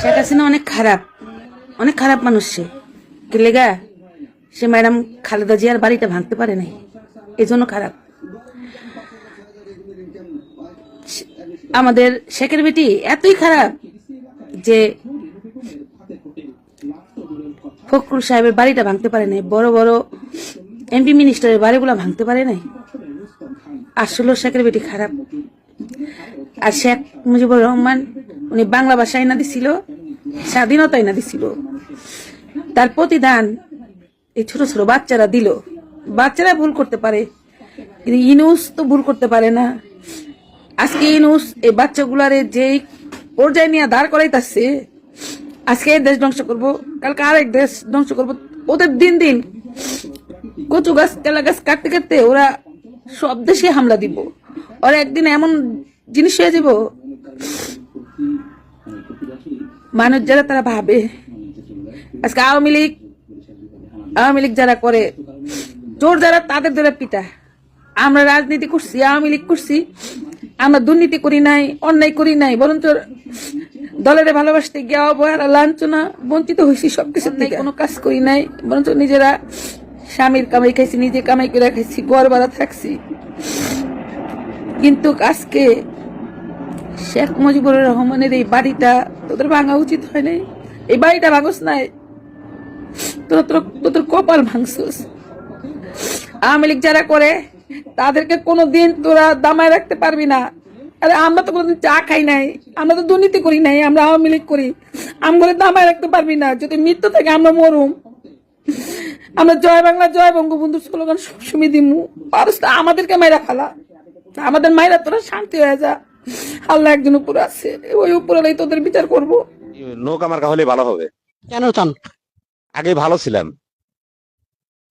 শেখ হাসিনা অনেক খারাপ। অনেক খারাপ মানুষ সে। কি লেগা? সে ম্যাডাম খালেদা জিয়ার বাড়িটা ভাঙতে পারে নাই। এই জন্য খারাপ। আমাদের শেখের বেটি এতই খারাপ যে ফখরুল সাহেবের বাড়িটা ভাঙতে পারে নাই। বড় বড় এমপি মিনিস্টারের বাড়িগুলো ভাঙতে পারে নাই? আসলে শেখের বেটি খারাপ। আর শেখ মুজিবুর রহমান, উনি বাংলা ভাষা এনে দিছিল স্বাধীনতা এনে দিছিল। তার প্রতিদান এই ছোট ছোট বাচ্চারা দিল। বাচ্চারা ভুল করতে পারে, কিন্তু ইনুস তো ভুল করতে পারে না। আজকে ইনুস এই বাচ্চাগুলারে যেই পর্যায়ে নিয়ে দাঁড় করাইতাছে, আজকে এই দেশ ধ্বংস করব, কালকে আরেক দেশ ধ্বংস করব, ওদের দিন দিন কচু গাছ কেলা গাছ কাটতে কাটতে ওরা সব দেশে হামলা দিব। ওরা একদিন এমন জিনিস হয়ে যাব মানুষ যারা তারা ভাবে। আজকে আওয়ামী লীগ আওয়ামী লীগ যারা করে চোর যারা তাদের ধরে পিটা। আমরা রাজনীতি করছি আওয়ামী লীগ করছি আমরা দুর্নীতি করি নাই অন্যায় করি নাই বরঞ্চ দলের ভালোবাসতে গিয়ে অবহেলা লাঞ্ছনা বঞ্চিত হয়েছি সবকিছু কোনো কাজ করি নাই বরঞ্চ নিজেরা স্বামীর কামাই খাইছি, নিজে কামাই করে খাইছি গড় বাড়া থাকছি। কিন্তু আজকে শেখ মুজিবুর রহমানের এই বাড়িটা তোদের ভাঙা উচিত হয় নাই? এই বাড়িটা ভাঙস নাই? তোর তোর কপাল ভাঙছস আওয়ামী লীগ যারা করে, তাদেরকে কোনো দিন তোরা দামায় রাখতে পারবি না। আরে আমরা তো কোনোদিন চা খাই নাই, আমরা তো দুর্নীতি করি নাই, আমরা আওয়ামী লীগ করি। আমগুলো দামায় রাখতে পারবি না, যদি মৃত্যু থেকে আমরা মরুম। আমরা জয় বাংলা জয় বঙ্গবন্ধুর স্লোগান সবসময় দিমু। পারস আমাদেরকে মাইরা ফেলা। আমাদের মাইরা তোরা শান্তি হয়ে যা। আল্লাহ একজন উপরে আছে। ওই উপরে তোদের বিচার করব। নৌকা মার্কা হলে ভালো হবে। কেন চান? আগে ভালো ছিলাম।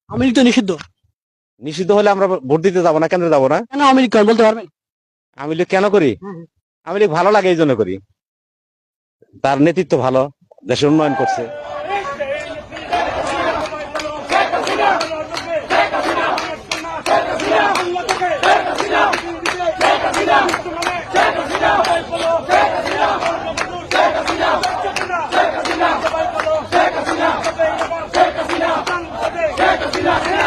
আওয়ামী লীগ তো নিষিদ্ধ। নিষিদ্ধ হলে আমরা ভোট দিতে যাব না কেন্দ্রে যাব না। কেন আওয়ামী লীগ করেন বলতে পারবেন? আমি লীগ কেন করি? হুম, হুম। আমি লীগ ভালো লাগে এই জন্য করি। তার নেতৃত্ব ভালো। দেশের উন্নয়ন করছে। la